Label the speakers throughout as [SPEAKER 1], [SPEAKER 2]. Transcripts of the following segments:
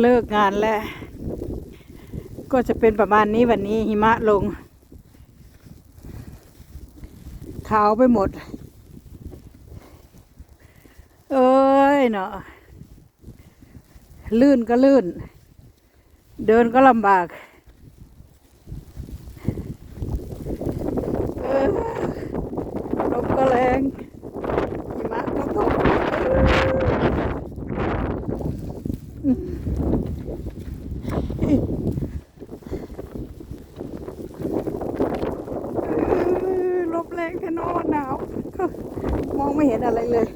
[SPEAKER 1] เลิกงานแล้ว ก็จะเป็นประมาณนี้วันนี้หิมะลง ขาวไปหมด เอ้ยเนาะลื่นก็ลื่น เดินก็ลำบากลมก็แรงหิมะก็ตกอืมเออลมแร งแค่นอนหนาวมองไม่เห็นอะไรเลย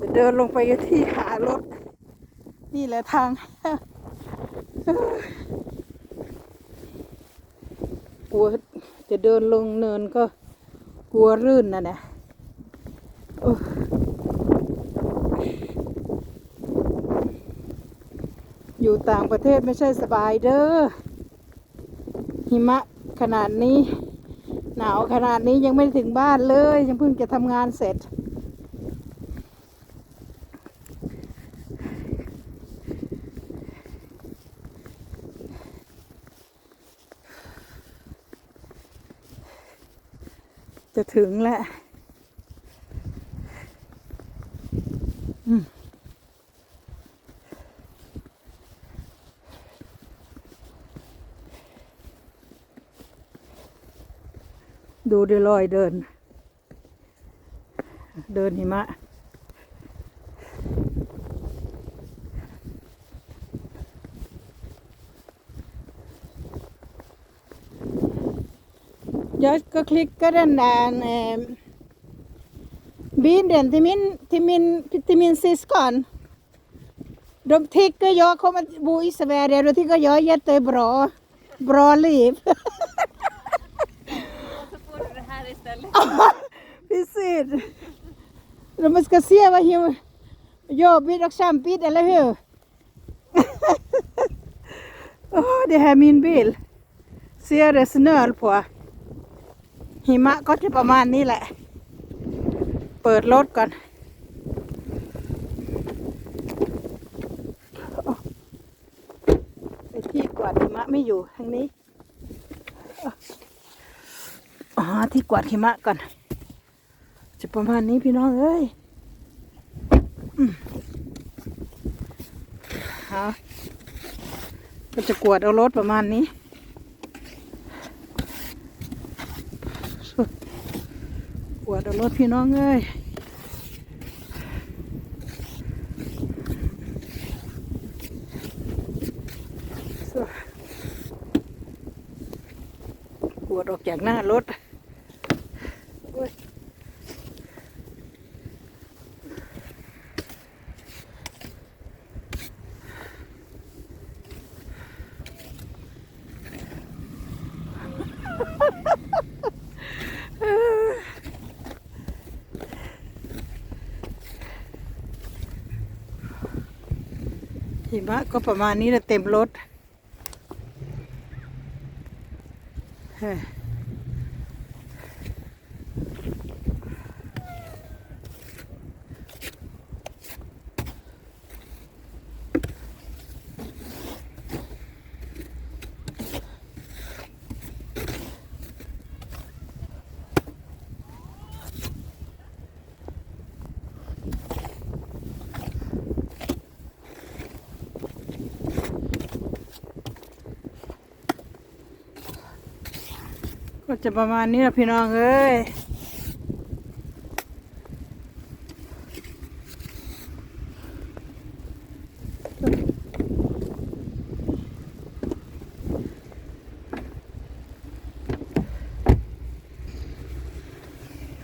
[SPEAKER 1] จะเดินลงไปที่หารถ นี่แหละทางกลัวจะเดินลงเนินก็กลัวรื่นนะเนี่ยอยู่ต่างประเทศไม่ใช่สบายเด้อหิมะ ขนาดนี้ หนาวขนาดนี้ยังไม่ถึงบ้านเลย ยังเพิ่งจะทำงานเสร็จ จะถึงแล้ว ดูเดลอยเดิน เดินหิมะ Jag ska klicka den där eh, bilden till min, till min, till min syskon. De tycker jag kommer att bo i Sverige, de tycker jag är jättebra. Bra liv.
[SPEAKER 2] พิเศษเรา
[SPEAKER 1] มันก็เสียว่าหิวโยบิดรักชามปิดอะไรเหรอโอ้เดี๋ยวมินบิลเสียเรสเนอร์ผัวหิมะก็จะประมาณนี้แหละ เปิดรถก่อนไอที่กวาดหิมะไม่อยู่ทางนี้ ที่กวาดหิมะก่อน จะประมาณนี้พี่น้องเอ้ยเอาก็จะกวาดเอารถประมาณนี้กวาดเอารถพี่น้องเอ้ยกวดออกจากหน้ารถ หิมะก็ประมาณนี้แหละเต็มรถเฮ้ ก็จะประมาณนี้ละพี่น้องเอ้ย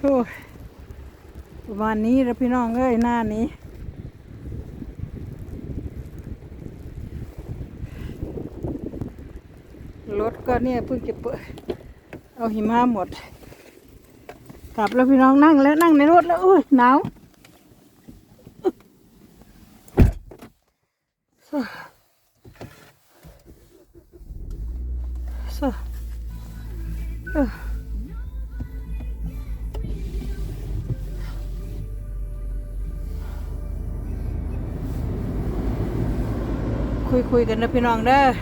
[SPEAKER 1] โอ้ยประมาณนี้แล้วพี่น้องเอ้ยหน้านี้รถก็เนี่ยเพิ่งจะเปิด เอาหิมะหมด กลับแล้วพี่น้องนั่งแล้วนั่งในรถแล้วอุ้ยหนาวคุยคุยกันนะพี่น้องเด้อ